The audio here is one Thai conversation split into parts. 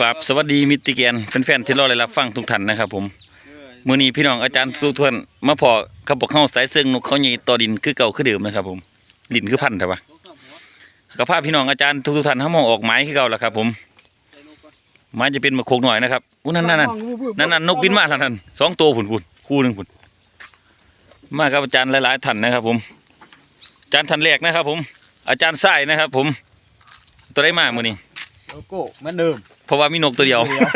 กราบสวัสดีมิตรแกนแฟนๆที่รอได้รับฟังทุกท่านนะครับผมมื้อนี้พี่น้องอาจารย์ทุกท่านมาพอกับพวกเฮาสายเซิงนกเขาใหญ่ต่อดินคือเก่าคือเดิมนะครับผมดินคือพันธุ์แต่ว่าก็พาพี่น้องอาจารย์ทุกๆท่านเฮามองออกไม้คือเก่าแล้วครับ ผมไม้จะเป็นมะโคกหน่อยนะครับอู้นั่นนั่นนั่นนั่นนั่นนกบินมาแล้วนั่นสองตัวผุนผุนคู่หนึงผุนมากับอาจารย์หลายๆท่านนะครับ ผมอาจารย์ท่านแรกนะครับ ผม อาจารย์ไส้นะครับ ผมตัวได้มามื้อนี้ โลโก้เหมือนเดิม เพราะว่ามีนกตัวเดียวตัวเดียว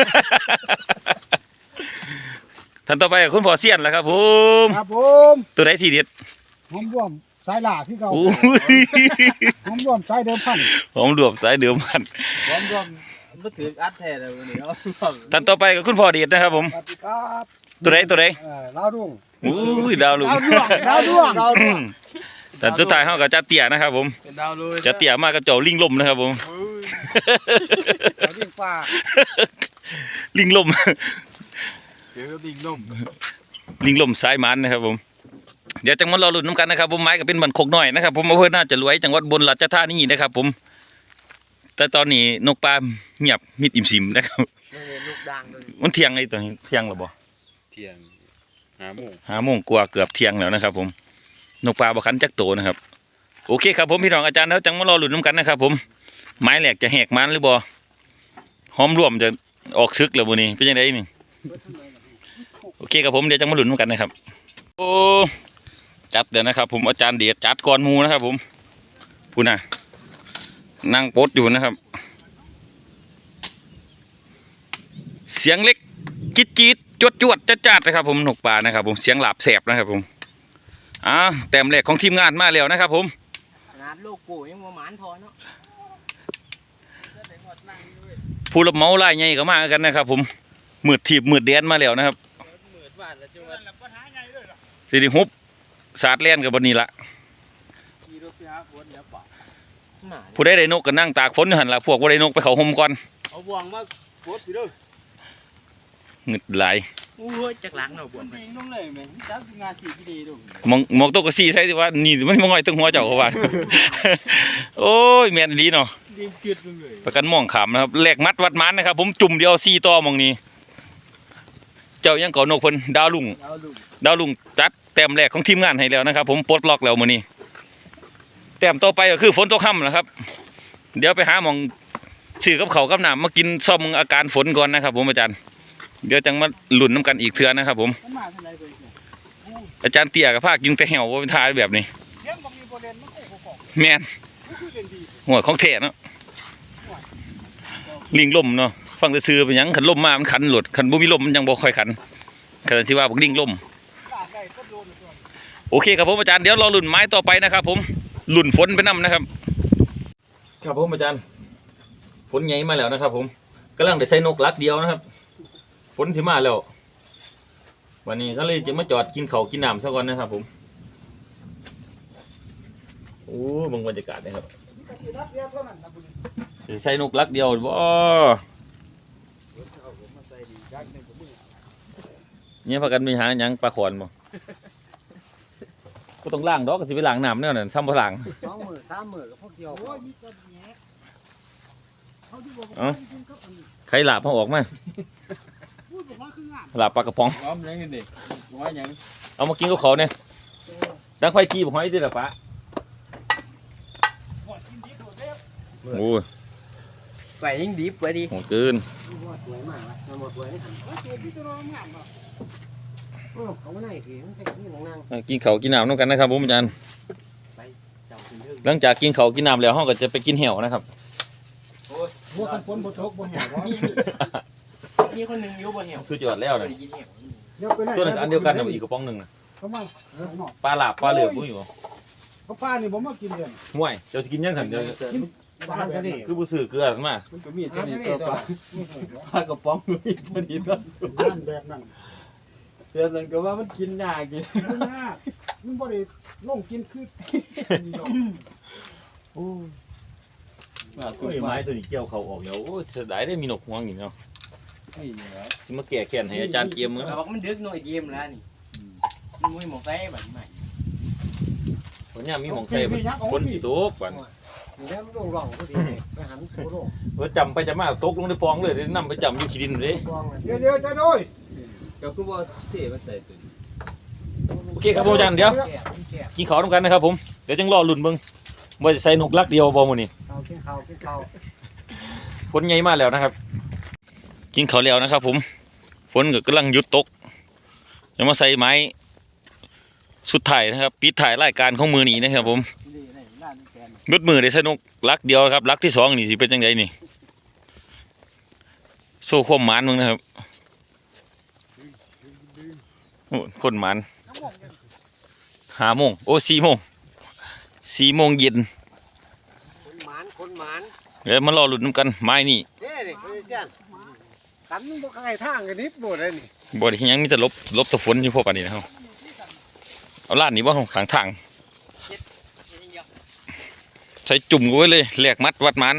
ท่านต่อไปก็คุณพ่อเซียนแหล้วครับผมครับผมตัวไหนทีเด็ดหอมร่วมสายหล่าที่เขาโอ้ยหอมร่วมสายเดิมพันหอมดวบสายเดือมพันพร้อมรวมมันถืออัดแท้เลยวันนี้เนาะท่านต่อไปก็คุณพ่อเด็ดนะครับผมสวัสดีครับตัวไหนตัวไหนเออลาวรุ่งโอ้ยดาวลุงดาวร่วงดาวร่วงดาวร่วงท่านสุดท้ายเฮากับจ้าเตี่ยนะครับผมเป็นดาวเลยจ้าเตี่ยมากับเจ้าลิงลมนะครับผม ดาวดิ่งฟ้าลิงลมเดี๋ยวดิ่งนุ่มลิงลมสายมันนะครับผมเดี๋ยวจังมันรอลุ้นน้ำกันนะครับผมไม้ก็เป็นบันโคกน้อยนะครับผมอำเภอน่าจะรวยจังหวัดบนราชธานีนะครับ ผม แต่ตอนนี้นกปลาเงียบมิดอิ่มซิมนะครับลูกดังเลยมันเที่ยงไอ้ตัวนี้เที่ยงหรือบ่เที่ยงหาโมงห้าโมงกว่าเกือบเที่ยงแล้วนะครับ ผมนกปลาบคันจักโตนะครับ โอเคครับผมพี่น้องอาจารย์แล้วจังมารอหลุดน้ำกันนะครับ ผม ไม้แหลกจะแหกมันหรือบ่หอมร่วมจะออกซึกแล้วบ่นี้เป็นยังไงนี่โอเคครับผมเดี๋ยวจังมาหลุดน้ำกันนะครับ โอ้จัดเดี๋ยวนะครับ ผมอาจารย์เดียดจัดก่อนมูนะครับ ผมพูดนะนั่งปดอยู่นะครับ เสียงเล็กจิดจิดจวดจวดจัดจัดนะครับ ผมนกป่านะครับ ผมเสียงหลาบแสบนะครับ ผมอ่าแต้มแรกของทีมงานมาแล้วนะครับ ผมขนาดโลโก้ยังว่าหมานทอเนาะ ผู้รับเหมาลายใหญ่ก็มากันนะครับ ผมมืดถีบมืดแดนมาแล้วนะครับหมื่นบาทแล้วจังหวัดสิริฮุบสาดเล่นกับบนนี้ละขี่รถไปหาฝนเดี๋ยวป่าหมาผู้ได้ได้นกก็นั่งตากฝนอยู่หันละพวกว่าได้นกไปเขาห่มก่อนเอาบ่วงมาโคตรไปเด้อเงึดหลายโอ้ยจักหลังเนาะบ่วงมันยิงลงเลยแม่งจับงานขี่ที่ดีดูมองมองตัวกระซีใช่สิว่านี่มันมองอยตึงหัวเจ้าเขาว่าโอ้ยแม่นดีเนาะ ประกันมองขามนะครับแหลกมัดวัดมันนะครับ ผมจุ่มเดียวซีต่อมองนี้ เจ้ายังเก่านกเพิ่นดาวลุงดาวลุงจัดแต้มแรกของทีมงานให้แล้วนะครับ ผมปลดล็อกแล้วมื้อนี้แต้มต่อไปก็คือฝนตกค่ำนะครับ เดี๋ยวไปหาหมองซื้อกับเขากับน้ำมากินซ่อมอาการฝนก่อนนะครับ ผมอาจารย์ เดี๋ยวจังมาหลุนน้ำกันอีกเทื่อนะครับ ผม อาจารย์เตี้ยกับภาคกินแต่เหี่ยวว่าเป็นทายแบบนี้แม่นหัวของเทเนาะ ลิงล่มเนาะฟังแต่ซื้อเป็นยังขันล่มมามันขันหลุดขันบ่มีล่มมันยังบ่ค่อยขันขันที่ว่าพวกลิงล่มโอเคครับผมอาจารย์เดี๋ยวรอลุ่นไม้ต่อไปนะครับ ผมลุ่นฝนไปนํนะครับ ครับผมอาจารย์ฝนใหญ่มาแล้วนะครับ ผมกำลังได้ใส่นกลักเดียวนะครับฝนที่มาแล้ว วันนี้ก็เลยจะมาจอดกินเขากินน้ำซะก่อนนะครับ ผมโอ้เบงบรรยากาศนะครับ สิใส่นกลักเดียวบ่เอาผมมาใส่ดียักษ์หนึ่งกับมือเนี่ยพากันมีหาหยังปลาขอนบ่ก็ต้องล้างดอกก็สิไปล้างน้ำแน่นอนซ้ำบ่ล้างสองมือสามมือกับพวกเดียวโอ้ยมีกระแหนเขาที่บอกเอ้าว่าจริงๆครับอันนี้ใครหลาบเขาออกมาพูดบอกว่าคืองานหลาบปลากระป๋อง พร้อมยังไงดิว่ายังเอามากินกับเขาเนี่ยดังไฟกี้บอกให้ด้วยละปะหอดกินดีโดดเล็บโอ้ย ไปยิงดิบไปดิโหดเกินหอดสวยมากเลยหอดสวยนี่หันว่าตัวพี่ตัวน้องงามเนาะเออเขาไม่ได้พี่มันเป็นนี่ของนางมากินเขาวกินน้ำน้ำกันนะครับผมอาจารย์เจ้าขึ้นเด้อหลังจากกินเขาวกินน้ำแล้วห้องก็จะไปกินเหี่ยวนะครับบัวกันฝนบัวตกบัวแห้งวะมีคนหนึงอยู่บ่เหี่ยวสุดยอดแล้วบ่นะได้ยินเหี่ยวเดี๋ยวไปไหนตัวนั้นก็อันเดียวกันนะอีกกระป๋องหนึ่งนะทำไมเออหนอกปลาหลาบปลาเหลือบบุ้ยบ่เขาป้านี่ผมมากินเลยห่วยเจ้าจะกินยังไงเดี๋ยว บ้านกันนี่คือบุสื่อเกลือมามันก็มีอัตัวนนี้นี้ตัวตัวปลาปลากระป๋องมีตัวนี้ตัวบ้านแบบนั้นเดี๋ยวนั้นก็ว่ามันกินยากกินมึงน่ามึงบ่ได้ลงกินคือโอ้ยมาโอ้ยไม้ตัวนี้เกี่ยวเขาออกแล้วโอ้ยเสียดายได้มีนกห่วงอยู่เนาะนี่เหรอจะมาแก่แค้นให้อาจารย์เกียมมือเราบอกมันดึกหน่อยเกมแล้วนี่มันมุ้ยหมอกไฟแบบใหม่วันนี้มีหมองใส่คนที่ตกบันนี่ แล้วมันลงร่องพอดีเลยไปหันโคโลงเออจำไปจำมาตกลงในปองเลยได้นำไปจำอยู่ขี้ดินเลยกองเดี๋ยวเดี๋ยวจะด้วยเจ้าคือว่าเท่มาใส่ตัวนี้โอเคครับผมอาจารย์เดี๋ยวแก่แก่กินข้าวด้วยกันนะครับผมเดี๋ยวจังรอลุ้นเบิ่งว่าจะใส่นกลักเดียวบ่มื้อนี้ข้าวกินข้าวกินข้าวฝนใหญ่มากแล้วนะครับ กินข้าวแล้วนะครับ ผมฝนก็กำลังหยุดตกเดี๋ยวมาใส่ไม้สุดท้ายนะครับปิดถ่ายรายการของมือนี้นะครับผมนี่นี่ร้านแกน มืดมือได้สนุกลักเดียวครับลักที่สองนี่สิเป็นยังไงนี่โซ่ความหมานมึงนะครับโอ้คนหมานห้าโมงโอ้สี่โมงสี่โมงเย็นคนหมานคนหมานเดี๋ยวมารอลุ้นน้ำกันไม้นี่เด้นี่คือจ้านกันมันบ่ใกล้ทางกันนิดบ่ได้นี่บ่ได้เฮ็ดหยังมีแต่ลบลบตะฝนอยู่พวกปานนี้นะครับเอาลาดนี่บ่ข้างทาง ใส่จุ่มกูไว้เลยแหลกมัดวัดหมัน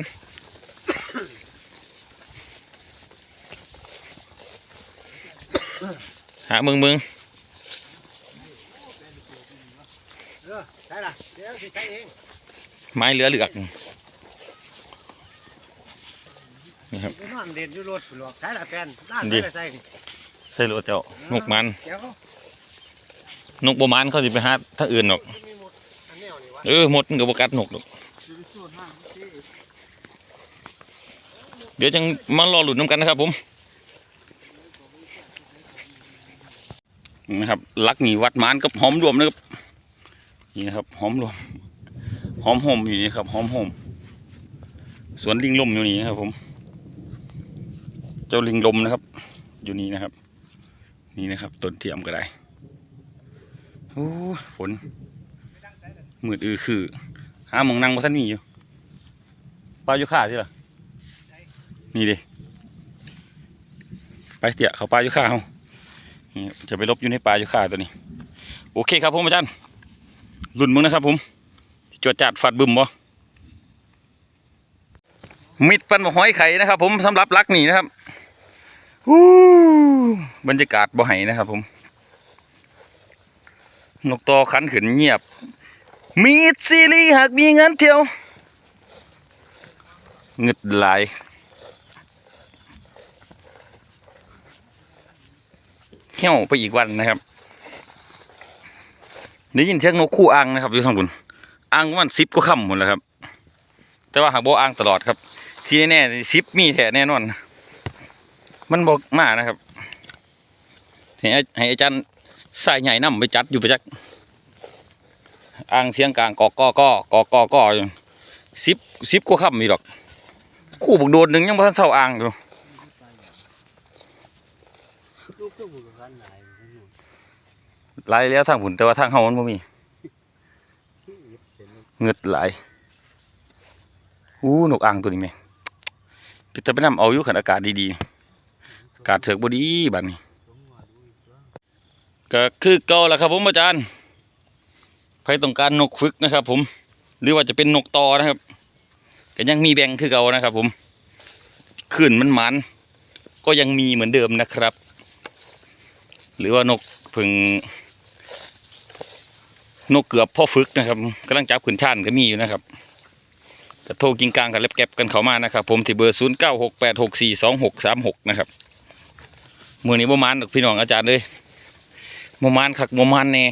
หามึงมึงเออใช่ล่ะเดี๋ยวสิใช้เองไม้เหลือเหลือกนี่ครับไปนอนเด่นอยู่รถพุ่นหรอกใช่ล่ะแฟนด้านใช่ล่ะใส่นี่ใส่รถเจ้านกมันเดี๋ยวเขานกบ่มันเขาสิไปหาทางอื่นหรอกมันมีหมดอันแนวนี่วะเออหมดมันก็บ่กัดนกหรอก เดี๋ยวจังมารอหลุดน้ำกันนะครับ ผมนะครับลักหนีวัดมานกับหอมรวมนะครับนี่นะครับหอมรวมหอมหอมอยู่นี่ครับหอมหอมสวนลิงลมอยู่นี่นะครับ ผม เจ้าลิงลมนะครับ อยู่นี่นะครับ นี่นะครับต้นเทียมก็ได้โอ้ฝนมืดอือคือหาหมองนั่งมาท่านมีอยู่ปลาอยู่ข้าใช่หรอ นี่ดิไปเตี่ยเขาปลาอยู่ข้าเขาจะไปลบอยู่ในปลาอยู่ข้าตัวนี้ โอเคครับผมอาจารย์รุ่นมึงนะครับผมจวดจัดฟัดบึมบ่มิดปันบ่ห้อยไข่นะครับ ผมสำหรับลักหนีนะครับฮู้บรรยากาศบ่ไห้นะครับ ผมนกตอขันขึ้นเงียบ มีซีรีส์หากมีเงินเที่ยวเงึดหลาย เขี้ยวไปอีกวันนะครับได้ยินเสียงนกคู่อ่างนะครับอยู่ทางบนอ่างมันซิปก็ค่ำหมดแล้วครับ แต่ว่าหากบอ่างตลอดครับที่แน่ๆซิปมีแท้แน่นอน มันบอกมานะครับให้อาให้อาจารย์สายใหญ่นำไปจัดอยู่ไปจักอ่างเสียงกลางกอกกอกอกอกอกออยู่สิบสิบกว่ำมีดอก คู่บุกโดนหนึ่งยังบ่ทันเศร้าอ่างอยู่ ลูกก็บุกกันหลาย หลายแล้วทางผุนแต่ว่าทางเฮามันบ่มีเงึดหลายอู้นกอ่างตัวนี้แม่ปิดตาไปนำเอาอยู่ขันอากาศดีๆอากาศเถิกบ่ดีบัดนี้ก็คือเก่าแหละครับผมอาจารย์ใครต้องการนกฝึกนะครับ ผม หรือว่าจะเป็นนกตอนะครับก็ยังมีแบ่งคือเก่านะครับ ผมขึ้นมันหมันก็ยังมีเหมือนเดิมนะครับ หรือว่านกผึ่ง นกเกือบพ่อฝึกนะครับกำลังจับขึ้นช่นก็มีอยู่นะครับก็โทรกิงกลางกับเล็บแก็บกันเขามานะครับ ผมที่เบอร์ศูนย์เก้าหกแปดหกสี่สองหกสามหกนะครับมือนี้ประมาณดอกพี่น้องอาจารย์เลยมมานคักมมานแน่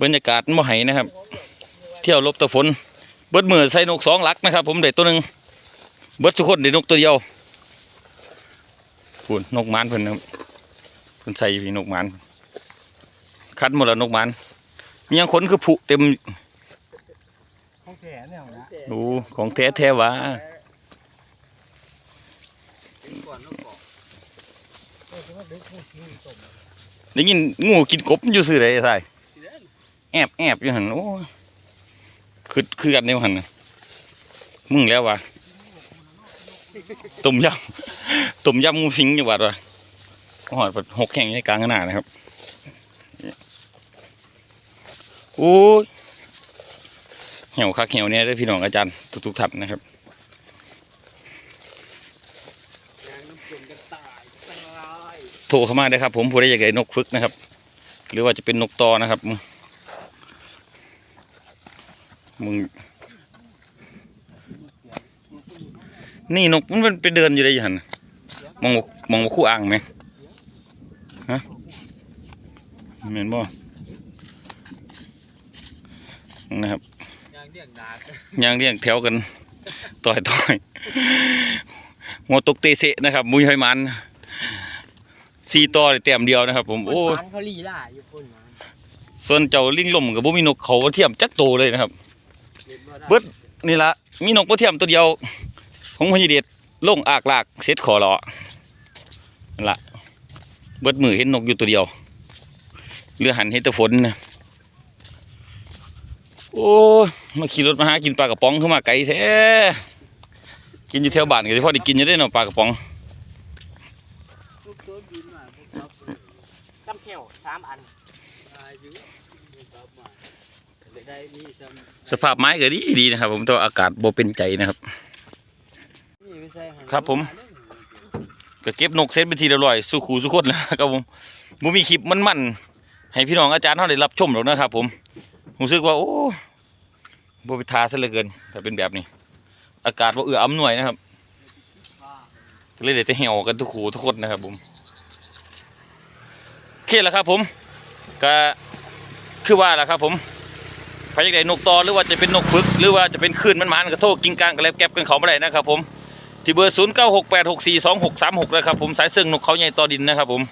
บรรยากาศบ่ไหนะครับ เที่ยวลบตะฝนเบิดมือใส่นกสองลักนะครับ ผมได้ตัวหนึ่งเบิดทุกคนได้นกตัวเดียวพูนนกมานเพิ่นนะครับเพิ่นใส่อยู่ที่นกมาน คัดหมดแล้วนกหมานมียังขนคือผุเต็มของแก่แนวนะโอ้ของแท้แท้ๆหวะก่อนแล้วก่อนเออว่าดึกผู้ขี้ต้มได้ยินงูกินกบอยู่ซื่อใดใส่แอบแอบอยู่หันโอ้ยคือคือกันในหันน่ะมึงแล้ววะต้มยำต้มยำงูสิงจังหวัดวะหอดหกแข่งในกลางหน้านะครับ อู้เหี่ยวคักเหี่ยวเนี่ยได้พี่น้องอาจารย์ทุกๆท่านนะครับโทรเข้ามาได้ครับ ผมผู้ใดอยากได้นกฟึกนะครับ หรือว่าจะเป็นนกตอนะครับ มึงนี่นกมันไปเดินอยู่ได้ยังมองมองว่าคู่อ่างไหมฮะเหม็นบ่ นะครับยางเดี่ยงดากยางเรียงแถวกันต่อยต่อยหัวตกเตะเสะนะครับ มุยไฮมันสี่ต่อได้แต้มเดียวนะครับ ผมโอ้มันเขาลีล่าอยู่พุ่นมาส่วนเจ้าลิงลมกับบ่มีนกเขาเทียมจักโตเลยนะครับ เบิดนี่ละมีนกบ่เทียมตัวเดียว ของพญเดชลงอากลากเสร็จขอรอนั่นละเบิดมือเห็นนกอยู่ตัวเดียวเรือหันเห็นแต่ฝนนะ โอ้ยมาขี่รถมาหากินปลากระป๋องเข้ามาไกลแท้กินอยู่แถวบ้านก็สิพอได้กินอยู่ได้เนาะปลากระป๋องลูกตัวบินมาพวกครับจำเขียวสามอันอายุครับมาได้มีจำสภาพไม้ก็ดีดีนะครับ ผมแตัวาอากาศบ่เป็นใจนะครับนี่ไม่ใช่ให้ครับผมก็เก็บนกเซตเป็นทีเรียบร้อยสู้ขู่สู้คนแล้วครับผมบ่มีคลิปมันๆให้พี่น้องอาจารย์เขาได้รับชมหรอกนะครับผม รู้สึกว่าโอ้บ่ไปทาซะเหลือเกินถ้าเป็นแบบนี้ อากาศบ่าเอื้ออำนวยนะครับเลยได้แต่เหี่ยวกันทุกขูทุกคนนะครับผมโอเคแล้วครับผมก็คือว่าแหละครับผมใครอยากได้นกตอหรือว่าจะเป็นนกฝึก หรือว่าจะเป็นคลื่นมันมันๆก็โทรกิ้งกลางกับแลบแก็บกันเขาไม่ได้นะครับผมที่เบอร์ 0 9 6 8 6 4 2 6 3 6นะครับผมสายเสื่องนกเขาใหญ่ตอดินนะครับผม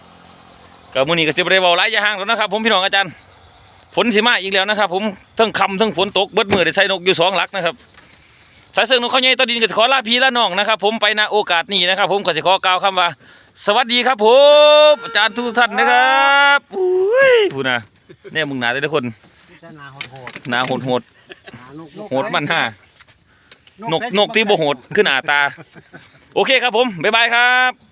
กับมือนี้ก็สิบได้เบาหลายอยาห่างแล้วนะครับผมพี่น้องอาจารย์ ฝนสิมาอีกแล้วนะครับ ผมทั้งคำทั้งฝนตกเบิดมือได้ใช้นกอยู่สองหลักนะครับสายเสือนกเขาใหญ่ต่อดินก็จะขอลาพี่ละน้องนะครับ ผมไปณโอกาสนี้นะครับ ผมก็จะขอกล่าวคำว่า สวัสดีครับ ผมอาจารย์ทุกท่านนะครับอุ้ยพูนะเนี่ยมึงหนาแต่ละคนพิจารณาโหดหนาโหดโหดหานกโหดมันห้านกนกที่โบโหดขึ้นหน้าตา โอเคครับผมบ๊ายบายครับ